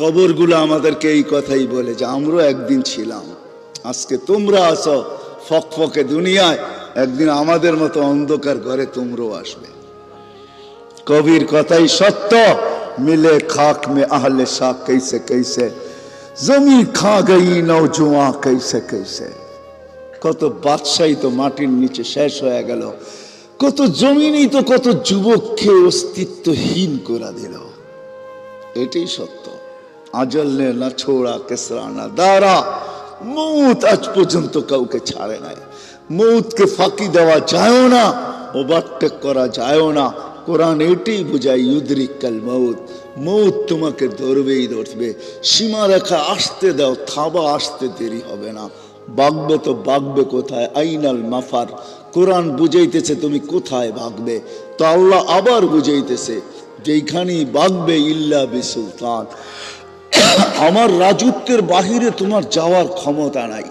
কবরগুলো আমাদেরকে এই কথাই বলে যে, আমরাও একদিন ছিলাম। আজকে তোমরা আসো ফকফকে দুনিয়ায়। একদিন আমাদের মতো অন্ধকার ঘরে তোমরাও আসবে। কবির কথাই সত্য। মিলে খাক মে আহলে শাক কেসে কেসে জমি খা গই নৌজুয়া কেসে কেসে কত বাদশাহী তো মাটির নিচে শেষ হয়ে গেল। কত জমিনই তো কত যুবককে অস্তিত্বহীন করে দিল। এটাই সত্য। আজল নে না ছোড়া কেসরা না দাঁড়া। মৌত আজ পর্যন্ত কাউকে ছাড়ে নাই। মৌতকে ফাঁকি দেওয়া যায়ও না ওভারটেক করা যায়ও না। কোরআন এটাই বোঝায় ইউদ্রিক কাল মৌত। মৌত তোমাকে ধরবেই ধরবে। সীমা রেখা আসতে দাও, থাবা আসতে দেরি হবে না। বাগবে তো বাগবে কোথায়? আইনাল মাফার। কোরআন বুঝাইতেছে তুমি কোথায় ভাগবে তো আল্লাহ আবার বুঝাইতেছে, যেইখানেই বাগবে ইল্লা বি সুলতান আমার রাজত্বের বাহিরে তোমার যাওয়ার ক্ষমতা নাই।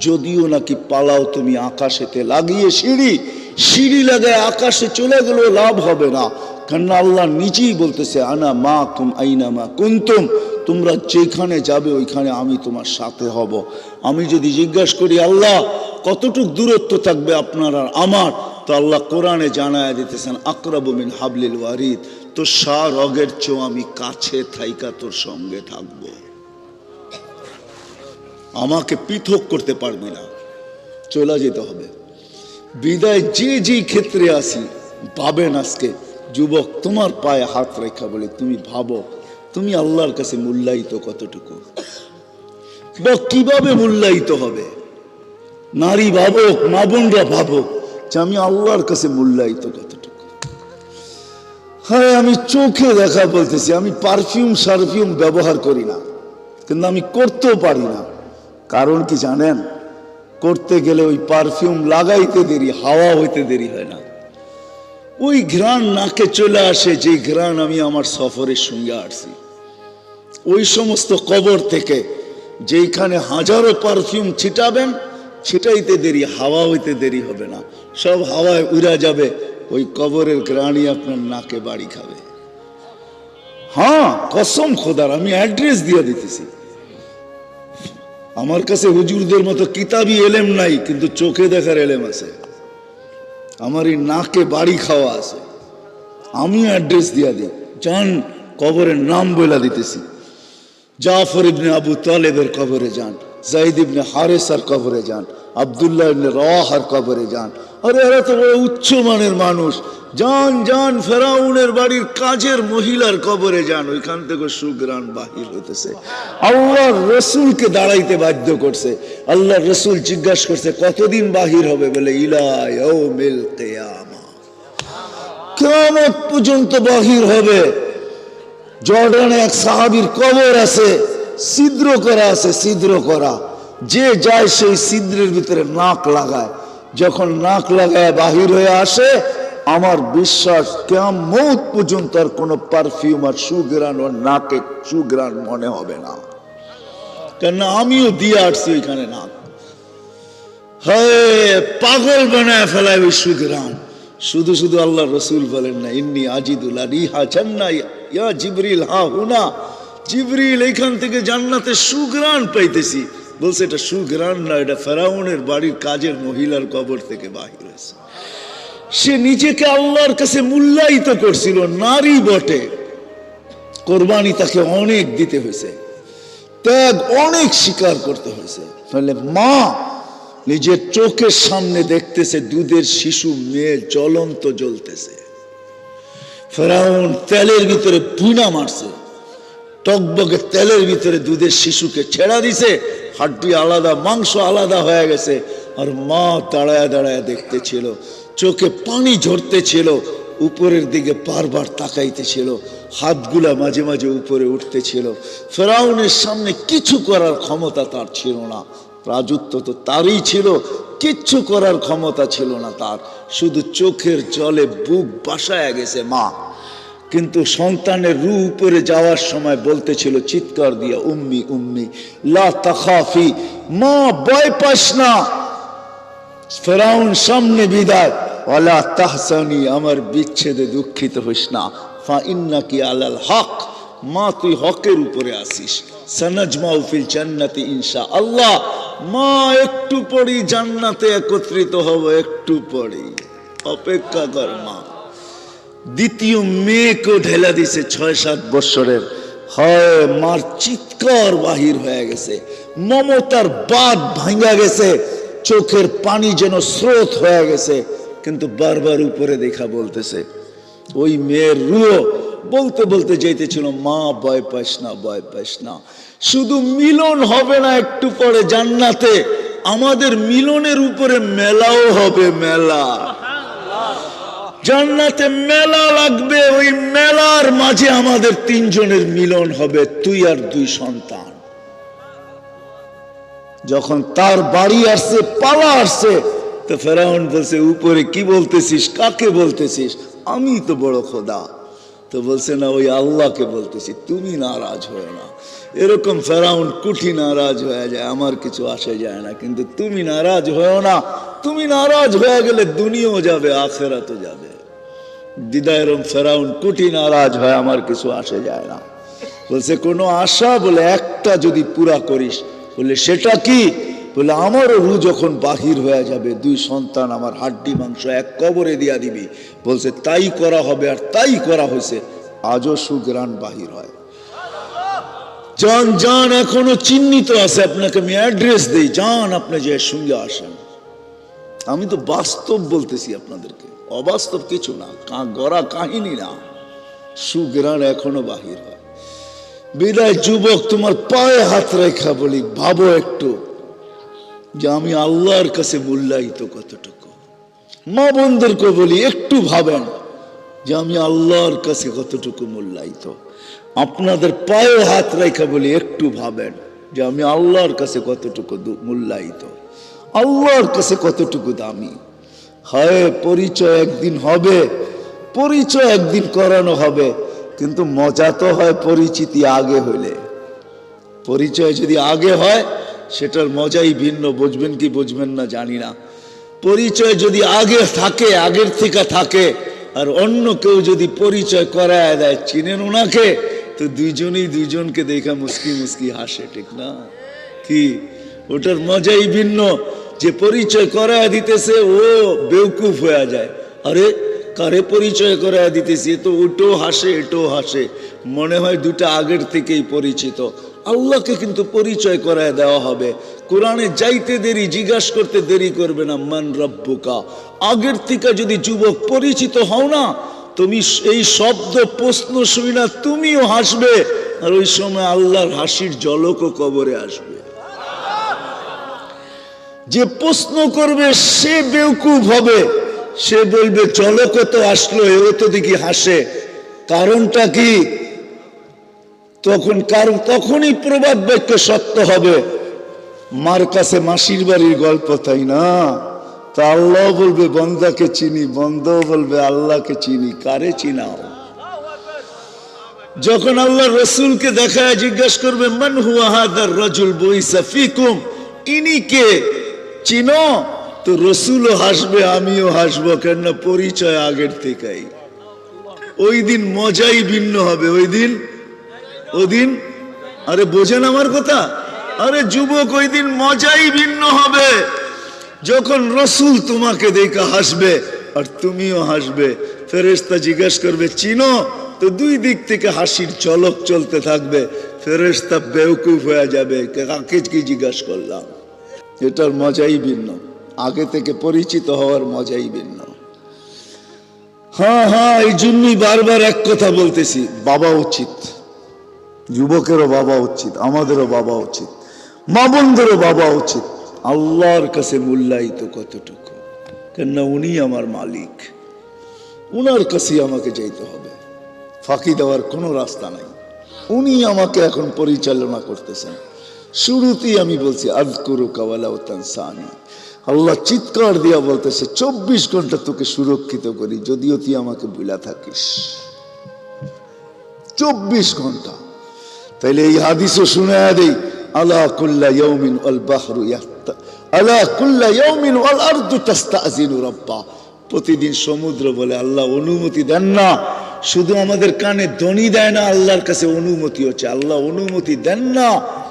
যদিও নাকি পালাও তুমি আকাশেতে লাগিয়ে সিঁড়ি। সিঁড়ি লাগায় আকাশে চলে গেলেও লাভ হবে না। কেননা আল্লাহ নিজেই বলতেছে, আনা মা কুম আইনা মা কুন্তুম। তোমরা যেখানে যাবে, ওইখানে আমি তোমার সাথে হব। আমি যদি জিজ্ঞাসা করি, আল্লাহ, কতটুক দূরত্ব থাকবে আপনার আর আমার? তো আল্লাহ কোরআনে জানায় দিতেছেন আকরাবমিন হাবলিল ওয়ারিদ। তো সা রগের চেয়েও আমি কাছে থাইকা তোর সঙ্গে থাকব। আমাকে পৃথক করতে পারবি না। চলে যেতে হবে। বিদায় যে যে ক্ষেত্রে আসি ভাবেন আজকে, যুবক, তোমার পায়ে হাত রেখা বলে তুমি ভাবো, তুমি আল্লাহর কাছে মূল্যায়িত কতটুকু? বা কীভাবে মূল্যায়িত হবে? নারী ভাবক, মা বোনরা ভাবক যে আমি আল্লাহর কাছে মূল্যায়িত কতটুকু? হ্যাঁ আমি চোখে দেখা বলতেছি, আমি পারফিউম সারফিউম ব্যবহার করি না। কিন্তু আমি করতেও পারি না। কারণ কি জানেন? করতে গেলে ওই পারফিউম লাগাইতে দেরি, হাওয়া হইতে দেরি হয় না। ওই ঘ্রাণ নাকে চলে আসে, যে ঘ্রাণ আমি আমার সফরের সঙ্গে আসছি ওই সমস্ত কবর থেকে যেইখানে হাজারো পারফিউম ছিটাবেন, ছিটাইতে দেরি, হাওয়া হইতে দেরি হবে না। সব হাওয়ায় উড়া যাবে ওই কবরের গ্রাণই আপনার নাকে বাড়ি খাবে। হ্যাঁ কসম খোদার, আমি অ্যাড্রেস দিয়ে দিতেছি। আমার কাছে হুজুরদের মতো কিতাবই এলেম নাই, কিন্তু চোখে দেখার এলেম আছে। আমার এই নাকে বাড়ি খাওয়া আছে। আমি অ্যাড্রেস দিয়া দিই। যান, কবরের নাম বলে দিতেছি। জাফর ইবনে আবু তালেবের কবরে যান। জাইদ ইবনে হারেসার কবরে যান, আবদুল্লাহ ইবনে রাহার কবরে যান। আরে, এরা তো বড় উচ্চ মানের মানুষ। যান যান, ফেরাউনের বাড়ির কাজের মহিলার কবরে যান, ওইখান থেকে সুগ্রাণ বাহির হইতেছে। আল্লাহর রসুলকে দাঁড়াইতে বাধ্য করছে। আল্লাহ রসুল জিজ্ঞাসা করছে, কতদিন বাহির হবে? বলে ইলাই কেয়ামা। কেমন পর্যন্ত বাহির হবে। জর্ডানে এক সাহাবির কবর আছে। ছিদ্র করা আছে, ছিদ্র করা। যে যায় সেই ছিদ্রের ভিতরে নাক লাগায়। যখন নাক লাগায় বাহির হয়ে আসে, আমার বিশ্বাস কেমন পর্যন্ত আর কোনো পারফিউম আর সুগ্রান ওর নাকে সুগ্রান মনে হবে না। কেন আমিও দিয়ে আসছি ওইখানে নাক। হ্যাঁ পাগল বানায় ফেলায় ওই সুগ্রান শুধু শুধু আল্লাহ রসুল বলেন না, ইন্নি আজিদুল্লাহ রিহা জান্নাই ইয়া জিবরিল হা হুনা। জিবরিল এখান থেকে জান্নাতে সুগ্রাণ পাইতেছি। বলছে, এটা সুগ্রাণ না, এটা ফেরাউনের বাড়ির কাজের মহিলার কবর থেকে বাহির হয়েছে। সে নিজেকে আল্লাহর কাছে মূল্যায়িত করছিল, নারী বটে। কোরবানি তাকে অনেক দিতে হয়েছে, ত্যাগ অনেক স্বীকার করতে হয়েছে। ফলে মা, নিজের চোখের সামনে দেখতেছে, দুধের শিশু, মেয়ে জ্বলন্ত জ্বলতেছে। ফেরাউন তেলের ভিতরে পুনা মারছে। টকবকে তেলের ভিতরে দুধের শিশুকে ছেড়া দিছে, হাড্ডি আলাদা, মাংস আলাদা হয়ে গেছে, আর মা দাঁড়ায় দাঁড়ায় দেখতেছিল, চোখে পানি ঝরতেছিল, উপরের দিকে বারবার তাকাইতেছিল, হাতগুলা মাঝে মাঝে উপরে উঠতেছিল। ফেরাউনের সামনে কিছু করার ক্ষমতা তার ছিল না রাজত্ব তো তারই ছিল, কিচ্ছু করার ক্ষমতা ছিল না তার, শুধু চোখের জলে বুক বাসায় গেছে মা। কিন্তু সন্তানের রু উপরে যাওয়ার সময় বলতেছিল, চিৎকার দিয়া, উম্মি উম্মি, লা মা, ভয় পাস না। ফেরাউন, সামনে বিদায়। ওয়ালা তাহসানি, আমার বিচ্ছেদে দুঃখিত হইস না। ফা ইন্নাকি আলাল হক, মা, তুই হকের উপরে আসিস সানাজমাউ ফিল জান্নাতি ইনশা আল্লাহ। মা, একটু পরেই জান্নাতে একত্রিত হব, একটু পরেই। অপেক্ষা কর মা। দ্বিতীয় মেয়েকেও ঢেলা দিছে ছয় সাত বৎসরের। হয়, মার চিৎকার বাহির হয়ে গেছে। মমতার বাদ ভাঙ্গা গেছে। চোখের পানি যেন স্রোত হয়ে গেছে। কিন্তু বারবার উপরে দেখা বলতেছে, ওই মেয়ের রুও বলতে বলতে যাইতেছিল, মা, ভয় পাইস না, ভয় পাইস না। শুধু মিলন হবে না একটু পরে জান্নাতে। আমাদের মিলনের উপরে মেলাও হবে, মেলা। জান্নাতে মেলা লাগবে, ওই মেলার মাঝে আমাদের তিনজনের মিলন হবে, তুই আর দুই সন্তান। যখন তার বাড়ি আসছে, পালা আসছে, তো ফেরাউন বলছে, উপরে কি বলতেছিস? কাকে বলতেছিস? আমি তো বড় খোদা। তো বলছে, না, ওই আল্লাহকে বলতেছি, তুমি নারাজ হয়ে না। এরকম ফেরাউন কুঠি নারাজ হয়ে যায়, আমার কিছু আসে যায় না। কিন্তু তুমি নারাজ হয়েও না, তুমি নারাজ হয়ে গেলে দুনিয়াও যাবে, আখেরাতও যাবে। দিদায়রম ফেরাউন কুটি নারাজ হয়, আমার কিছু আসে যায় না। বলছে, কোনো আশা বলে একটা যদি পুরা করিস বলে সেটা কি? বলে আমারও রু যখন বাহির হয়ে যাবে, দুই সন্তান আমার হাড্ডি মাংস এক কবরে দিয়া দিবি। বলছে, তাই করা হবে আর তাই করা হয়েছে, আজও সুগ্রাণ বাহির হয়। যান যান এখনও চিহ্নিত আছে, আপনাকে আমি অ্যাড্রেস দেই। যান আপনি যে সঙ্গে আসেন। আমি তো বাস্তব বলতেছি আপনাদেরকে। অবাস্তব কিছু না। কা- গড়া কাহিনী না। সুগ্রাণ এখনও বাহির হয়। বিদায় যুবক, তোমার পায়ে হাত রেখা বলি, ভাবো একটু যে আমি আল্লাহর কাছে মূল্যায়িত কতটুকু। মা বোনদেরকে বলি, একটু ভাবেন যে আমি আল্লাহর কাছে কতটুকু মূল্যায়িত। আপনাদের পায়ে হাত রেখা বলি, একটু ভাবেন যে আমি আল্লাহর কাছে কতটুকু মূল্যায়িত। আল্লাহর কাছে কতটুকু দামি? হয়, পরিচয় একদিন হবে, পরিচয় একদিন করানো হবে, কিন্তু মজা তো হয় পরিচিতি আগে হইলে। পরিচয় যদি আগে হয়, সেটার মজাই ভিন্ন, বুঝবেন কি বুঝবেন না জানি না। পরিচয় যদি আগে থাকে, আগের থেকে থাকে, আর অন্য কেউ যদি পরিচয় করায় দেয়, চিনেন ওনাকে তো দুইজনেই দুইজনকে দেখা মুস্কি মুস্কি হাসে, ঠিক না? কি? ওটার মজাই ভিন্ন। যে পরিচয় করায় দিতেছে, ও বেউকুফ হয়ে যায়। আরে, কারে পরিচয় করায় দিতেছি? তো ওটাও হাসে এটাও হাসে। মনে হয় দুটা আগের থেকেই পরিচিত। আল্লাহকে কিন্তু পরিচয় করায় দেওয়া হবে। কোরআনে যাইতে দেরি, জিজ্ঞাসা করতে দেরি করবে না, মান রব্বুকা। আগের থেকে যদি যুবক পরিচিত হও না, তুমি এই শব্দ প্রশ্ন শুই না তুমিও হাসবে। আর ওই সময় আল্লাহর হাসির জলকও কবরে আসবে। যে প্রশ্ন করবে, সে বেউকুফ হবে। সে বলবে, চলো কত আসলো, এও তো দেখি হাসে। কারণটা কি? তখন কারণ, তখনই প্রবাদ বাক্য সত্য হবে। মার কাছে মাসির বাড়ির গল্প তাই না? তা আল্লাহ বলবে, বন্দাকে চিনি বন্ধ বলবে, আল্লাহকে চিনি, কারে চিনাও? যখন আল্লাহ রসুলকে দেখায়, জিজ্ঞাসা করবে, মান হুয়া হাদার রাজুল বইসা ফিকুম? ইনি কে? চিনো? তো রসুলও হাসবে, আমিও হাসবো, কেননা পরিচয় আগের থেকেই। ওই দিন মজাই ভিন্ন হবে, ওই দিন? ওই দিন? আরে, বোঝেন আমার কথা? আরে, যুবক, ওই দিন মজাই ভিন্ন হবে। যখন রসুল তোমাকে দেখে হাসবে, আর তুমিও হাসবে, ফেরেশতা জিজ্ঞেস করবে, চিনো? তো দুই দিক থেকে হাসির চলক চলতে থাকবে, ফেরেশতা বেউকুফ হয়ে যাবে। কাকে কি জিজ্ঞাসা করলাম? এটার মজাই ভিন্ন। আগে থেকে পরিচিত হওয়ার মজাই ভিন্ন। হ্যাঁ হ্যাঁ এই জন্যই বারবার এক কথা বলতেছি, বাবা উচিত। যুবকেরও বাবা উচিত, আমাদেরও বাবা উচিত মা বোনদেরও বাবা উচিত। আল্লাহর কাছে মূল্যায়িত কতটুকু? কেননা উনি আমার মালিক। উনার কাছেই আমাকে যাইতে হবে। ফাঁকি দেওয়ার কোনো রাস্তা নাই। উনি আমাকে এখন পরিচালনা করতেছেন। শুরুতেই আমি বলছি আজ করু কাওয়ালা সানি আল্লাহ চিৎকার দিয়া বলতেছে, চব্বিশ ঘণ্টা তোকে সুরক্ষিত করি, যদিও তুই আমাকে বুলা থাকিস। চব্বিশ ঘণ্টা। তাইলে এই হাদিসও শুনে দেই, আলা কুল্লা ইয়াউমিন ওয়াল বাহরু আলা কুল্লা ইয়াউমিন ওয়াল আরদু তাস্তাযিনু রাব্বা। প্রতিদিন সমুদ্র বলে, আল্লাহ অনুমতি দেন না। শুধু আমাদের কানে ধ্বনি দেয় না, আল্লাহর কাছে অনুমতি হচ্ছে। আল্লাহ অনুমতি দেন না।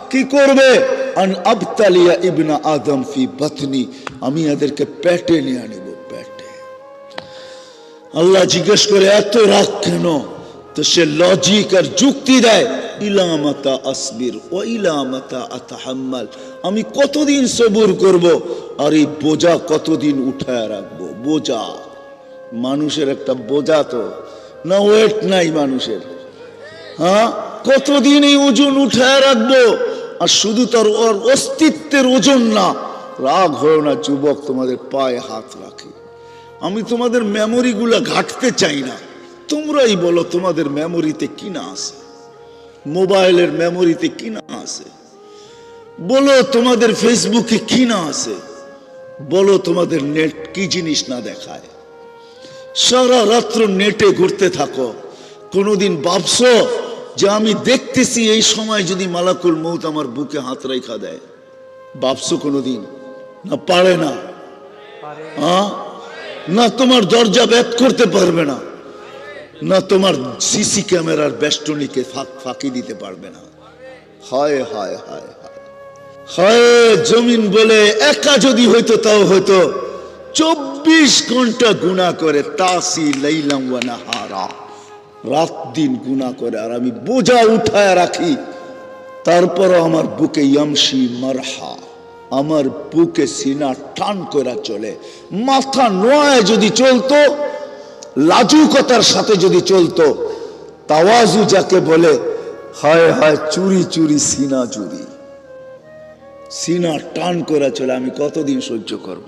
কি করবে? আদম ফি বাতনি, আমি এদেরকে পেটে নিয়ে আনিব, পেটে। আল্লাহ জিজ্ঞেস করে, এত রাগ কেন? তো সে লজিক আর যুক্তি দেয়, ইলামাতা আসবির ও ইলামাতা আতাহাম্মাল, আমি কতদিন সবুর করব? আর এই বোঝা কতদিন উঠায় রাখব? বোঝা। মানুষের একটা বোঝা তো। না ওয়েট নাই মানুষের। হ্যাঁ? কতদিন এই ওজন উঠায় রাখব? আর শুধু তার ওর অস্তিত্বের ওজন না, রাগ হয় না, যুবক তোমাদের পায়ে হাত রাখে। আমি তোমাদের মেমোরিগুলো ঘাটতে চাই না। তোমরাই বলো তোমাদের মেমোরিতে কি না আছে? মোবাইলের মেমোরিতে কি না আছে? বলো তোমাদের ফেসবুকে কি না আছে? বলো তোমাদের নেট কি জিনিস না দেখায়? সারা রাত্র নেটে ঘুরতে থাকো। কোনোদিন ভাবছ যে আমি দেখতেছি এই সময় যদি মালাকুল মৌত আমার বুকে হাত রেখা দেয় ভাবছ কোনোদিন, না পারে না। না তোমার দরজা ব্যাক করতে পারবে না। না তোমার সিসি ক্যামেরার বেষ্টনীকে ফাঁক দিতে পারবে না। হায় হায় হায় হায়। জমিন বলে একা যদি হইতো, তাও হয়তো চব্বিশ ঘণ্টা গুণা করে, তাসি লাইলাম ওয়া নাহারা। রাত দিন গুণা করে আর আমি বোঝা উঠায় রাখি। তারপরও আমার বুকে ইয়ামসি মারহা, আমার বুকে সিনা টান করে চলে। মাথা নয় যদি চলতো, লাজুকতার সাথে যদি চলতো, তাওয়াজু যাকে বলে, হায় হায় চুরি চুরি সিনা চুরি। সিনা টান করে চলে, আমি কতদিন সহ্য করব।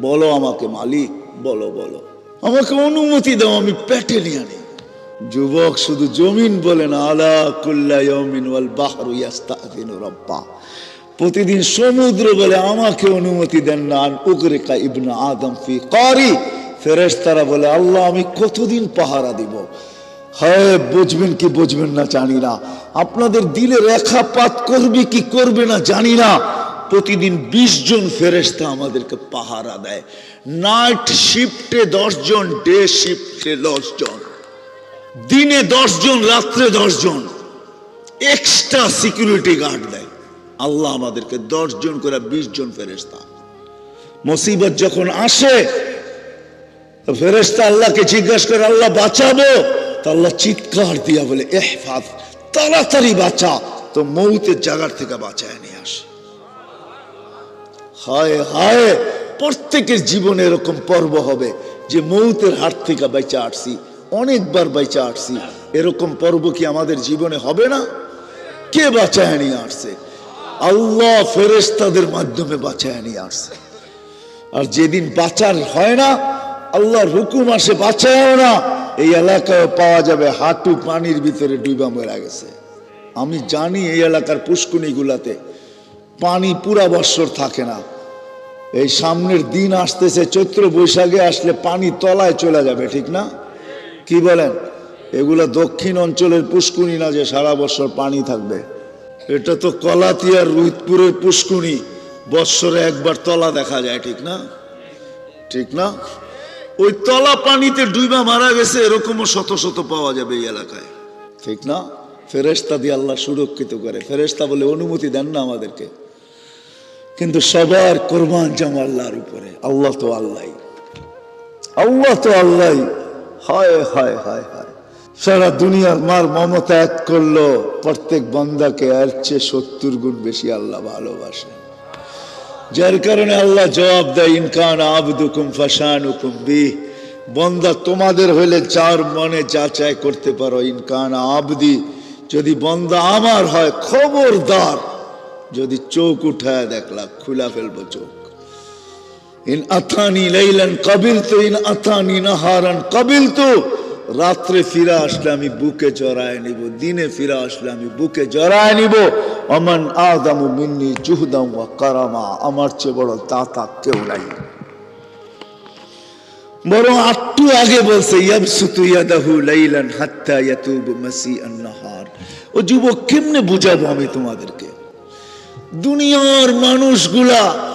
বলো আমাকে মালিক, বলো বলো। আমাকে অনুমতি দাও, আমি পেটে নিয়ে আনি। যুবক শুধু জমিন বলে না, আলা কুল্লা ওয়াল বাহরু ইয়াস্তাযিনু রাব্বা। প্রতিদিন সমুদ্র বলে আমাকে অনুমতি দেন না আর উগরিকা আদম ফি কারি ফেরেশতারা বলে, আল্লাহ, আমি কতদিন পাহারা দিব? হ্যাঁ বুঝবেন কি বুঝবেন না জানি না। আপনাদের দিলে রেখাপাত করবে কি করবে না জানি না। প্রতিদিন বিশ জন ফেরেস্তা আমাদেরকে পাহারা দেয়। নাইট শিফটে দশ জন, ডে শিফটে দশ জন। দিনে দশ জন রাত্রে দশ জন এক্সট্রা সিকিউরিটি গার্ড দেয়। আল্লাহ আমাদেরকে দশ জন করে বিশ জন ফেরেস্তা মুসিবত যখন আসে ফেরেস্তা আল্লাহকে জিজ্ঞাসা করে, আল্লাহ, বাঁচাবো? আল্লাহ চিৎকার দিয়া বলে, এহফাজ, তাড়াতাড়ি বাঁচা। তো মৌতের জায়গার থেকে বাঁচায় নিয়ে আসে। হায় হায়, প্রত্যেকের জীবনে এরকম পর্ব হবে যে মৌতের হাত থেকে বেঁচে আসছি। অনেকবার বেঁচে আসছি। এরকম পর্ব কি আমাদের জীবনে হবে না? কে বাঁচায় নিয়ে আসছে? আল্লাহ ফেরেস্তাদের মাধ্যমে বাঁচায় নিয়ে আসছে। আর যেদিন বাঁচার হয় না, আল্লাহর হুকুম আসে, বাঁচায়ও না। এই এলাকায় পাওয়া যাবে হাঁটু পানির ভিতরে ডুবা মেরা গেছে। আমি জানি এই এলাকার পুষ্কুনিগুলাতে পানি পুরা বৎসর থাকে না। এই সামনের দিন আসতেছে, চৈত্র বৈশাখে আসলে পানি তলায় চলে যাবে, ঠিক না? কি বলেন? এগুলা দক্ষিণ অঞ্চলের পুষ্কুনি না যে সারা বছর পানি থাকবে? এটা তো কলাতিয়ার রুহিতপুরের পুষ্কুনি বৎসরে একবার তলা দেখা যায়, ঠিক না? ঠিক না? ওই তলা পানিতে ডুইবা মারা গেছে, এরকমও শত শত পাওয়া যাবে এই এলাকায়। ঠিক না? ফেরেস্তা দিয়ে আল্লাহ সুরক্ষিত করে। ফেরেস্তা বলে, অনুমতি দেন না আমাদেরকে। কিন্তু সবার কোরবান জাম আল্লাহর উপরে। আল্লাহ তো আল্লাহ আল্লাহ তো আল্লাহ হায় হায় হায় হায়। সারা দুনিয়ার মার মমতা এক করল, প্রত্যেক বন্দাকে এর চেয়ে সত্তর গুণ বেশি আল্লাহ ভালোবাসে যার কারণে আল্লাহ জবাব দেয় ইনকান আবদুকুম ফাসানুকুম বি বন্দা তোমাদের হইলে যার মনে যাচাই করতে পারো ইনকান আবদি। যদি বন্দা আমার হয়, খবরদার। যদি চোখ উঠায় দেখলা খুলা ফেলব চোখ। ইন আথানি লাইলান কাবিল তো, ইন আথানি নাহারান কাবিল তো। রাত্রে ফিরে আসলে আমি বুকে জড়ায় নিব, দিনে ফিরে আসলে আমি বুকে জড়ায় নিব। অমান মিন্নি ওয়া কারামা, আমার চেয়ে বড় দাতা কেউ নাই। বরং আটটু আগে বলছে, ইয়াবসুতু ইয়াদাহু লাইলান হাত্তা ইয়াতুবু ও যুবক কেমনে বুঝাবো আমি তোমাদেরকে? দুনিয়ার মানুষগুলা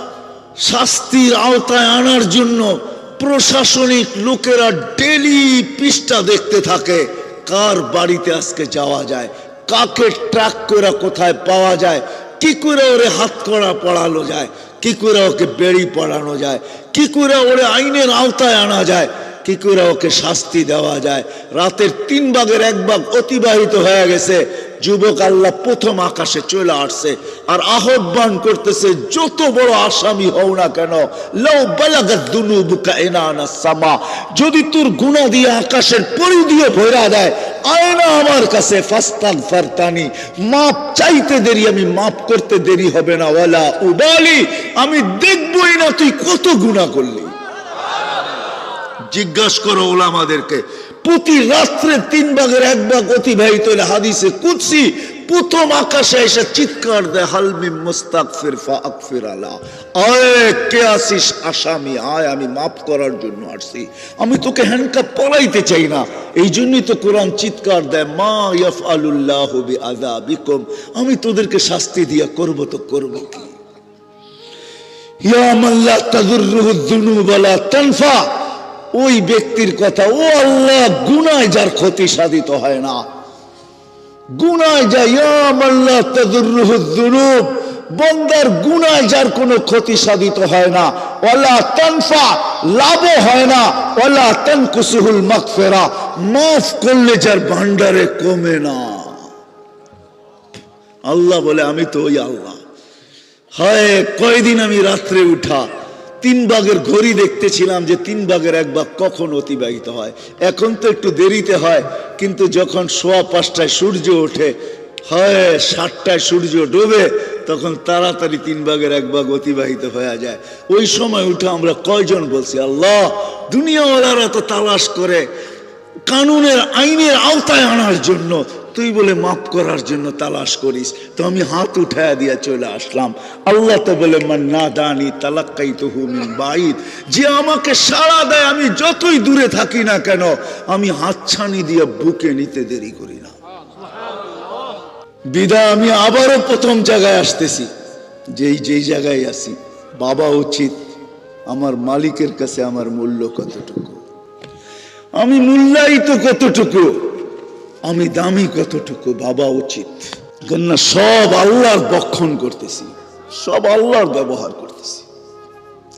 শাস্তির আওতায় আনার জন্য প্রশাসনিক লোকেরা ডেলি পৃষ্ঠা দেখতে থাকে, কার বাড়িতে আজকে যাওয়া যায়, কাকে ট্রাক করে কোথায় পাওয়া যায়, কি করে ওরে হাত করা পড়ানো যায়, কি করে ওকে বেড়ি পড়ানো যায়, কি করে ওরে আইনের আওতায় আনা যায় কি করে ওকে শাস্তি দেওয়া যায়? রাতের তিন ভাগের এক ভাগ অতিবাহিত হয়ে গেছে। যুবক আল্লাহ প্রথম আকাশে চলে আসছে আর আহ্বান করতেছে, যত বড় আসামি হও না কেন সামা। যদি তোর গুনাহ দিয়ে আকাশের পরি দিয়ে ভরা দেয়, আয়না আমার কাছে ফাস্তান ফারতানি মাপ চাইতে দেরি, আমি মাপ করতে দেরি হবে না, ওয়ালা উবালি। আমি দেখবই না তুই কত গুনাহ করলি। জিজ্ঞাসা করো ওলামাদেরকে, প্রতি রাত্রে তিন ভাগের এক ভাগ অতিবাহিত হলে হাদিসে কুৎসি প্রথম আকাশে এসে চিৎকার দেয় হালমি মুস্তাকফির ফাকফির আলা। আয়, কে আসিস আসামি? আয়, আমি মাফ করার জন্য আসছি। আমি তোকে হ্যান্ডকাপ পরাইতে চাই না। এই জন্যই তো কোরআন চিৎকার দেয়, মা ইয়াফআলুল্লাহ বিআযাবিকুম। আমি তোদেরকে শাস্তি দিয়া করব তো করব কি? ইয়া মান লা তাদুররুহু যুনুব ওয়া তানফা। ওই ব্যক্তির কথা, ও আল্লাহ, গুনায় যার ক্ষতি সাধিত হয় না। গুনায় যা আল্লাহ তাদুররুহু যুনুব বন্দার গুনায় যার কোনো ক্ষতি সাধিত হয় না। ওয়ালা তানফা, লাভও হয় না। ওয়ালা তানকুসুহুল মাগফিরা, মাফ করলে যার ভান্ডারে কমে না। আল্লাহ বলে, আমি তো ওই আল্লাহ। হয়, কয়দিন আমি রাত্রে উঠা তিন ভাগের ঘড়ি দেখতেছিলাম যে তিন ভাগের এক ভাগ কখন অতিবাহিত হয়। এখন তো একটু দেরিতে হয়, কিন্তু যখন সোয়া পাঁচটায় সূর্য ওঠে, হয় সাতটায় সূর্য ডোবে, তখন তাড়াতাড়ি তিন ভাগের এক ভাগ অতিবাহিত হয়ে যায়। ওই সময় উঠে আমরা কয়জন বলছি, আল্লাহ, দুনিয়াওয়ালারা তো তালাশ করে, কানুনের আইনের আওতায় আনার জন্য তুই বলে মাফ করার জন্য তালাশ করিস। তো আমি হাত উঠায় দিয়ে চলে আসলাম। আল্লাহ তো বলে, মান না দানি তালাক্কাই তো হুমিন বাইদ যে আমাকে সাড়া দেয়, আমি যতই দূরে থাকি না কেন, আমি হাতছানি দিয়ে বুকে নিতে দেরি করি না। বিদায়, আমি আবারও প্রথম জায়গায় আসতেছি। যেই যেই জায়গায় আসি বাবা উচিত আমার মালিকের কাছে আমার মূল্য কতটুকু? আমি মূল্যায়িত কতটুকু? আমি দামি কতটুকু বাবা উচিত? কেননা সব আল্লাহর বক্ষণ করতেছি। সব আল্লাহর ব্যবহার করতেছি।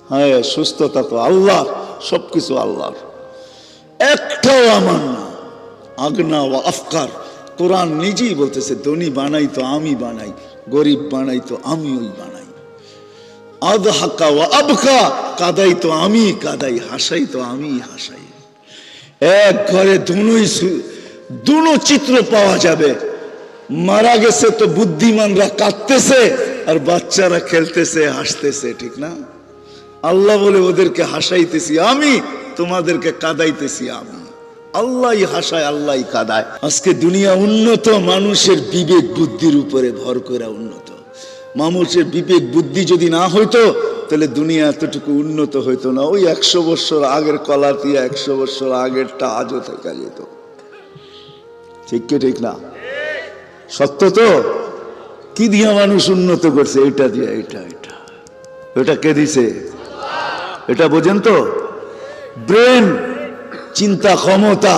হ্যাঁ সুস্থতা তো আল্লাহর, সবকিছু আল্লাহর। একটাও আমার না। আগনা ও আফকার। কোরআন নিজেই বলতেছে, ধনী বানাই তো আমি বানাই, গরিব বানাই তো আমি ওই বানাই। আদ হাকা ও আবকা, কাদাই তো আমি কাদাই, হাসাই তো আমি হাসাই। এক ঘরে দুনোই দুনো চিত্র পাওয়া যাবে। মারা গেছে তো বুদ্ধিমানরা কাঁদতেছে আর বাচ্চারা খেলতেছে, হাসতেছে, ঠিক না? আল্লাহ বলে ওদেরকে হাসাইতেছি আমি, তোমাদেরকে কাদাইতেছি আমি। আল্লাহই হাসায়, আল্লাহই কাদায়। আজকে দুনিয়া উন্নত, মানুষের বিবেক বুদ্ধির উপরে ভর করে উন্নত। মানুষের বিবেক বুদ্ধি যদি না হইতো, তাহলে দুনিয়া এতটুকু উন্নত হইতো না। ওই একশো বছর আগের কলা দিয়ে একশো বছর আগেরটা আজও থেকে যেত। ঠিক কি ঠিক না? সত্য তো? কি দিয়া মানুষ উন্নত করছে? এটা দিয়ে এটা এটা এটা কে দিছে? এটা বোঝেন তো? ব্রেন, চিন্তা, ক্ষমতা,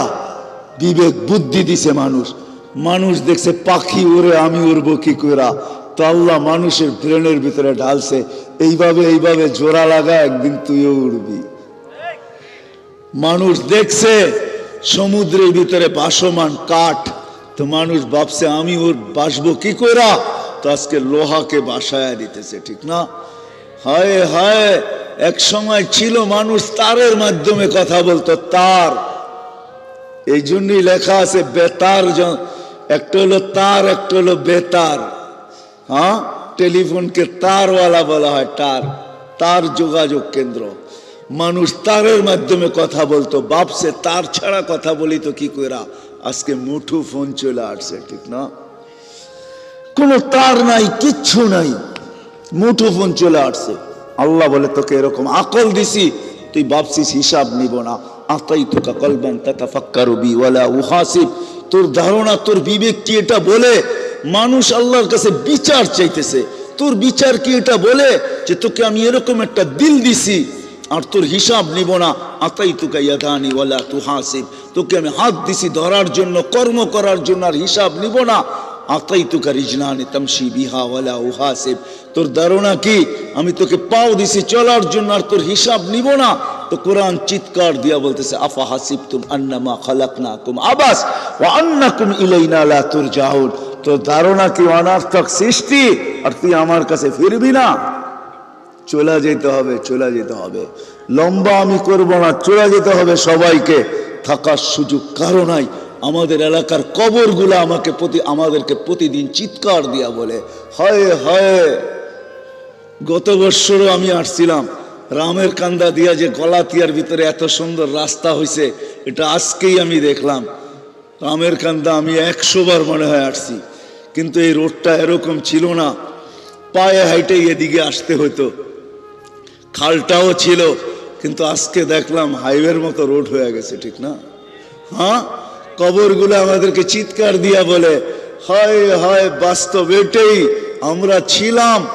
বিবেক, বুদ্ধি দিছে মানুষ। মানুষ দেখছে, পাখি উড়ে আমি উড়বো কি করা তো আল্লাহ মানুষের ব্রেনের ভিতরে ঢালছে। এইভাবে এইভাবে জোড়া লাগা, একদিন তুইও উড়বি। মানুষ দেখছে সমুদ্রের ভিতরে বাসমান কাঠ। তো মানুষ ভাবছে, আমি ওর বাসবো কি করা তো আজকে লোহাকে বাসায় দিতেছে, ঠিক না? হায় হায়, এক সময় ছিল মানুষ তারের মাধ্যমে কথা বলতো, তার। এই জন্যই লেখা আছে, বেতার একটা হলো তার, একটা হলো বেতার। হ্যাঁ? টেলিফোনকে তারওয়ালা বলা হয়, তার। তার যোগাযোগ কেন্দ্র। মানুষ তারের মাধ্যমে কথা বলতো বাপসে তার ছাড়া কথা বলি তো কি কইরা? আজকে মুঠু ফোন চলে আসছে, ঠিক না? কোনো তার নাই, কিচ্ছু নাই, মুঠো ফোন চলে আসছে। আল্লাহ বলে, তোকে এরকম আকল দিছি, তুই ভাবছিস হিসাব নিব না। আতাই তোকা কলবান তাতা ফাক্কারবি ওয়ালা উহাসিব। তোর ধারণা, তোর বিবেক কি এটা বলে, মানুষ আল্লাহর কাছে বিচার চাইতেছে। তোর বিচার কি এটা বলে? যে তোকে আমি এরকম একটা দিল দিছি আর তোর হিসাব নিব না। আতাই তুকা ইয়াদানি ওয়ালা তুহাসিব। তোকে আমি হাত দিছি ধরার জন্য, কর্ম করার জন্য আর হিসাব নিব না। আতাই তুকা রিজনানি তামসি বিহা ওয়ালা উহাসিব। তোর ধারণা কি? আমি তোকে পাও দিছি চলার জন্য আর তোর হিসাব নিব না। তো কোরআন চিৎকার দিয়া বলতেছে, আফা হাসিব তুম আন্নামা খালাকনা কুম আবাস ও আন্নাকুম ইলাইনা লা তুরজাউন। তোর ধারণা কি অনার্থক সৃষ্টি? আর তুই আমার কাছে ফিরবি না? চলে যেতে হবে, চলে যেতে হবে। লম্বা আমি করব না, চলে যেতে হবে সবাইকে। থাকার সুযোগ কারও নাই। আমাদের এলাকার কবরগুলো আমাকে প্রতি, আমাদেরকে প্রতিদিন চিৎকার দিয়া বলে, হয় হয়! গত বৎসরও আমি আসছিলাম। রামের কান্দা দিয়া যে গলাতিয়ার ভিতরে এত সুন্দর রাস্তা হয়েছে এটা আজকেই আমি দেখলাম। রামের কান্দা আমি একশো বার মনে হয় আসছি। কিন্তু এই রোডটা এরকম ছিল না। পায়ে হাইটে এদিকে আসতে হতো খালটাও ছিল, কিন্তু আজকে দেখলাম হাইওয়ের মতো রোড হয়ে গেছে, ঠিক না? হ্যাঁ? কবরগুলো আমাদেরকে চিৎকার দিয়া বলে, হয় হয় বাস্তব এটাই আমরা ছিলাম।